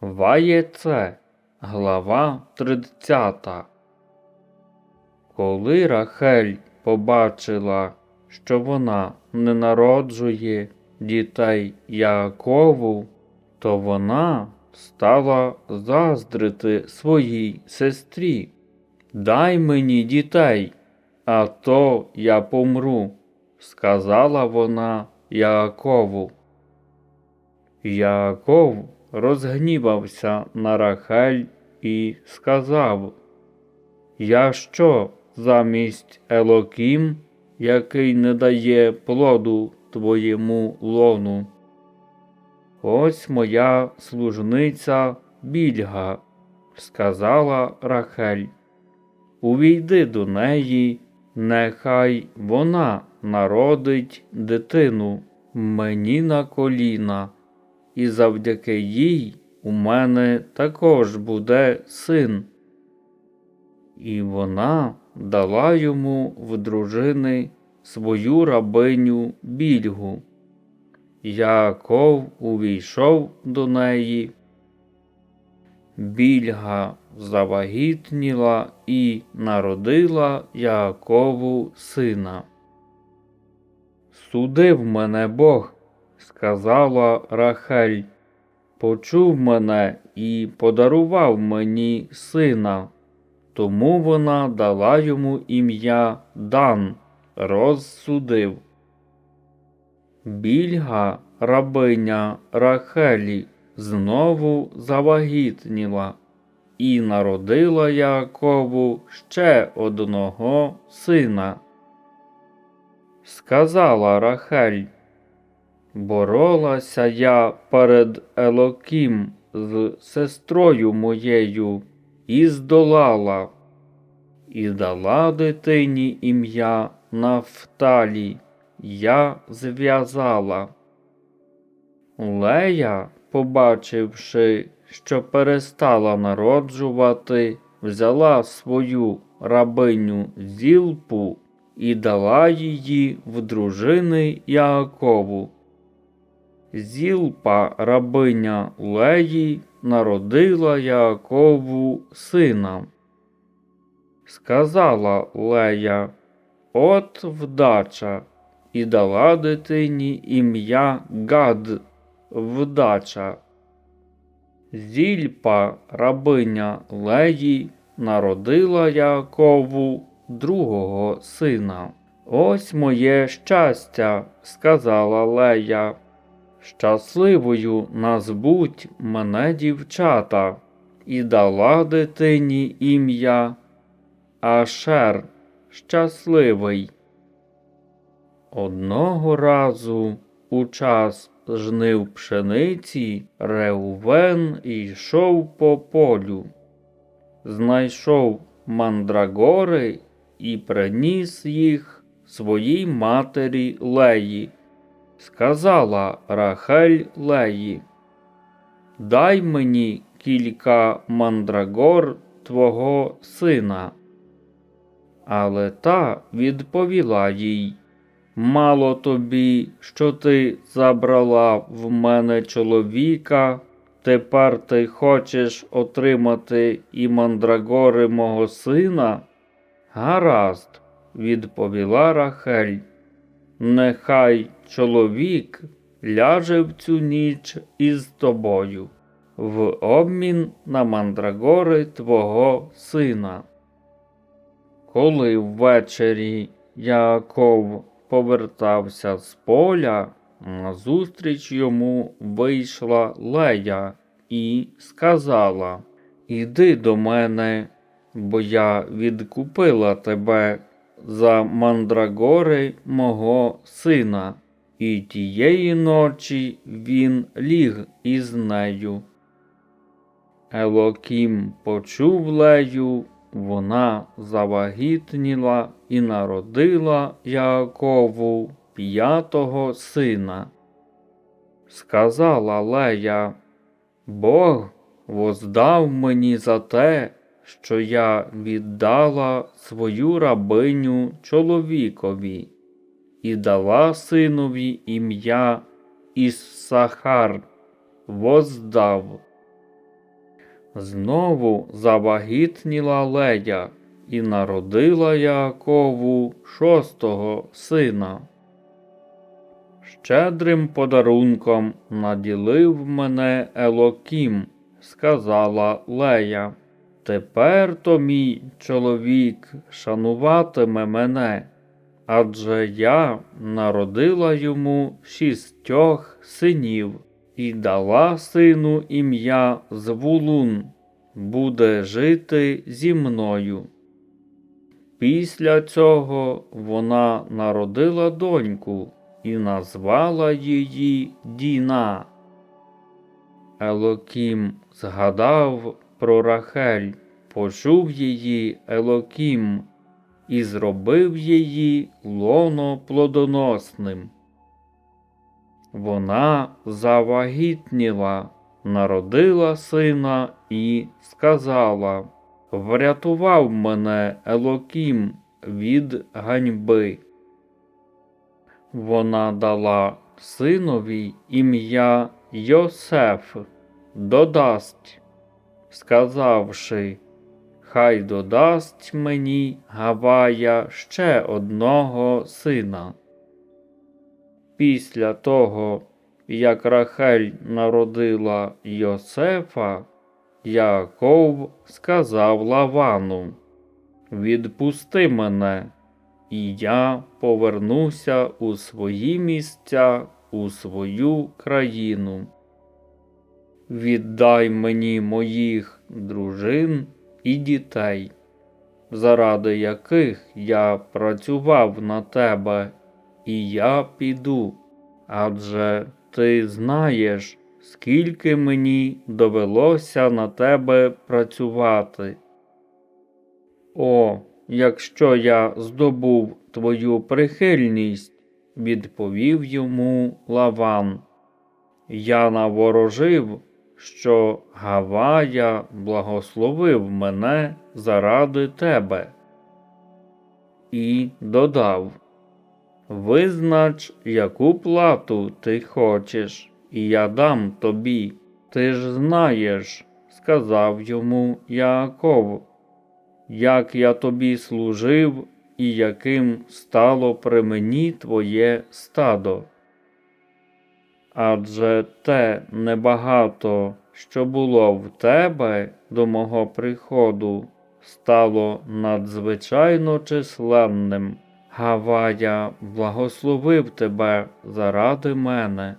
Ваєце, глава 30. Коли Рахель побачила, що вона не народжує дітей Яакову, то вона стала заздрити своїй сестрі. Дай мені дітей, а то я помру, сказала вона Яакову. Яаков розгнівався на Рахель і сказав: Я що замість Елокім, який не дає плоду твоєму лону? Ось моя служниця більга, сказала Рахель. Увійди до неї, нехай вона народить дитину мені на коліна, і завдяки їй у мене також буде син. І вона дала йому в дружини свою рабиню більгу. Яаков увійшов до неї. Більга завагітніла і народила Яакову сина. Судив мене Бог, сказала Рахель, почув мене і подарував мені сина. Тому вона дала йому ім'я Дан, розсудив. Більга, рабиня Рахелі, знову завагітніла і народила Яакову ще одного сина. Сказала Рахель, боролася я перед Елокім з сестрою моєю і здолала, і дала дитині ім'я Нафталі, я зв'язала. Лея, побачивши, що перестала народжувати, взяла свою рабиню зілпу і дала її в дружини Яакову. Зілпа рабиня Леї народила Яакову сина. Сказала Лея, от вдача, і дала дитині ім'я Гад, вдача. Зільпа рабиня Леї народила Яакову другого сина. Ось моє щастя, сказала Лея. Щасливою назвуть мене дівчата, і дала дитині ім'я Ашер щасливий. Одного разу у час жнив пшениці Реувен йшов по полю, знайшов мандрагори і приніс їх своїй матері Леї. Сказала Рахель Леї, Дай мені кілька мандрагор твого сина. Але та відповіла їй Мало тобі, що ти забрала в мене чоловіка, тепер ти хочеш отримати і мандрагори мого сина? Гаразд, відповіла Рахель. Нехай чоловік ляже в цю ніч із тобою, в обмін на мандрагори твого сина. Коли ввечері Яаков повертався з поля, назустріч йому вийшла Лея і сказала Іди до мене, бо я відкупила тебе за мандрагори мого сина. І тієї ночі він ліг із нею. Елокім почув Лею, вона завагітніла і народила Яакову п'ятого сина. Сказала Лея, Бог воздав мені за те, що я віддала свою рабиню чоловікові і дала синові ім'я Іссахар, воздав. Знову завагітніла Лея і народила Яакову шостого сина. Щедрим подарунком наділив мене Елокім, сказала Лея. Тепер то мій чоловік шануватиме мене, адже я народила йому шістьох синів і дала сину ім'я Звулун, буде жити зі мною. Після цього вона народила доньку і назвала її Діна. Елокім згадав про Рахель, почув її Елокім і зробив її лоно плодоносним. Вона завагітніла, народила сина і сказала Врятував мене Елокім від ганьби. Вона дала синові ім'я Йосеф, додасть, сказавши, Хай додасть мені Гавая ще одного сина. Після того, як Рахель народила Йосефа, Яков сказав Лавану, Відпусти мене, і я повернуся у свої місця, у свою країну. Віддай мені моїх дружин і дітей, заради яких я працював на тебе, і я піду, адже ти знаєш, скільки мені довелося на тебе працювати. О, якщо я здобув твою прихильність, відповів йому Лаван. Я наворожив, що Гавая благословив мене заради тебе. І додав Визнач, яку плату ти хочеш, і я дам тобі. Ти ж знаєш, сказав йому Яаков, як я тобі служив і яким стало при мені твоє стадо. Адже те небагато, що було в тебе до мого приходу, стало надзвичайно численним. Гавая благословив тебе заради мене.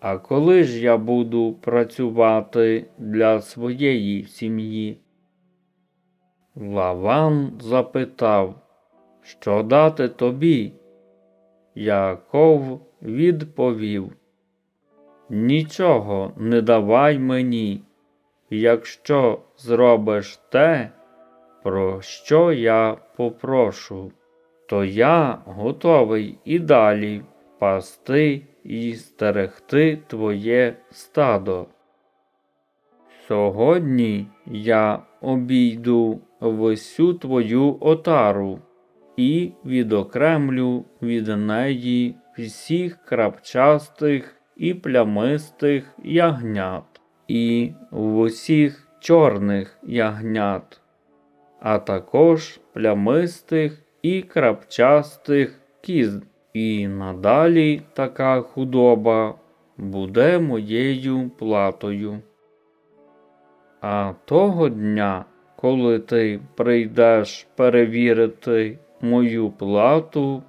А коли ж я буду працювати для своєї сім'ї? Лаван запитав, що дати тобі? Яков відповів Нічого не давай мені, якщо зробиш те, про що я попрошу, то я готовий і далі пасти і стерегти твоє стадо. Сьогодні я обійду всю твою отару і відокремлю від неї всіх крапчастих і плямистих ягнят, і усіх чорних ягнят, а також плямистих і крапчастих кіз. І надалі така худоба буде моєю платою. А того дня, коли ти прийдеш перевірити мою плату,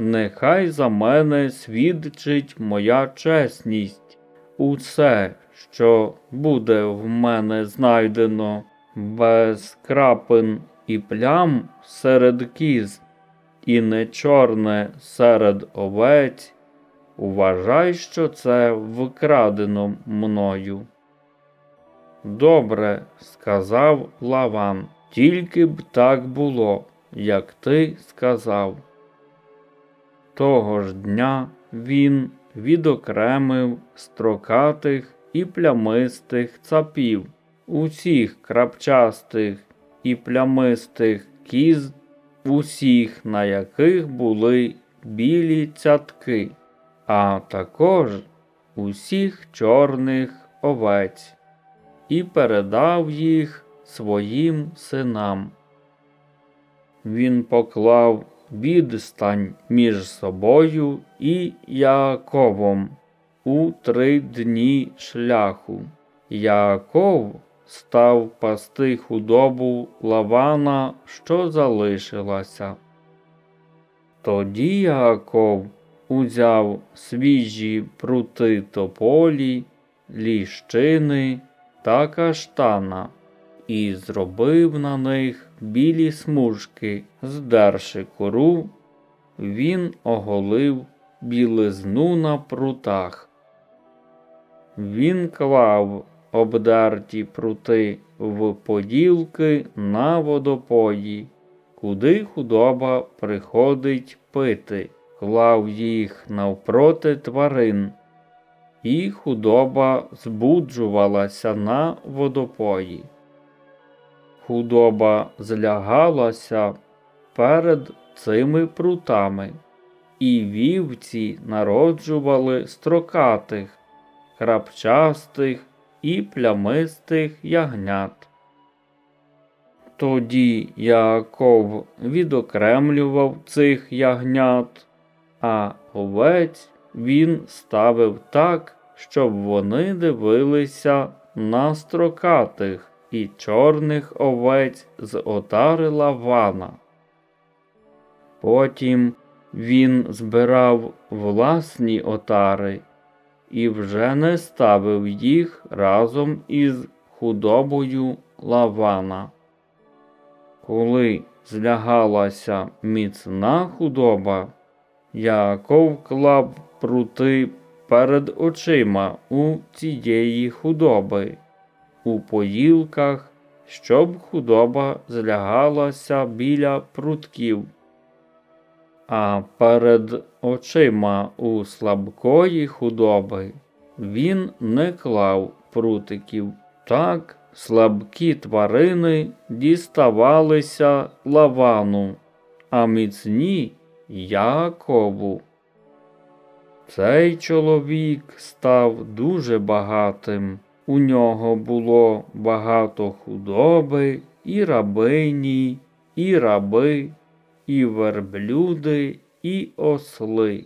нехай за мене свідчить моя чесність, усе, що буде в мене знайдено. Без крапин і плям серед кіз, і не чорне серед овець, уважай, що це вкрадено мною. Добре, сказав Лаван, тільки б так було, як ти сказав. Того ж дня він відокремив строкатих і плямистих цапів, усіх крапчастих і плямистих кіз, усіх, на яких були білі цятки, а також усіх чорних овець і передав їх своїм синам. Він поклав відстань між собою і Яаковом у три дні шляху. Яаков став пасти худобу Лавана, що залишилася. Тоді Яаков узяв свіжі прути тополі, ліщини та каштана і зробив на них білі смужки, здерши кору, він оголив білизну на прутах. Він клав обдерті прути в поділки на водопої, куди худоба приходить пити, клав їх навпроти тварин, і худоба збуджувалася на водопої. Худоба злягалася перед цими прутами, і вівці народжували строкатих, крапчастих і плямистих ягнят. Тоді Яаков відокремлював цих ягнят, а овець він ставив так, щоб вони дивилися на строкатих і чорних овець з отари Лавана. Потім він збирав власні отари і вже не ставив їх разом із худобою Лавана. Коли злягалася міцна худоба, Яков клав прути перед очима у цієї худоби, у поїлках, щоб худоба злягалася біля прутків. А перед очима у слабкої худоби він не клав прутиків. Так слабкі тварини діставалися лавану, а міцні Якову. Цей чоловік став дуже багатим. У нього було багато худоби, і рабині, і раби, і верблюди, і осли.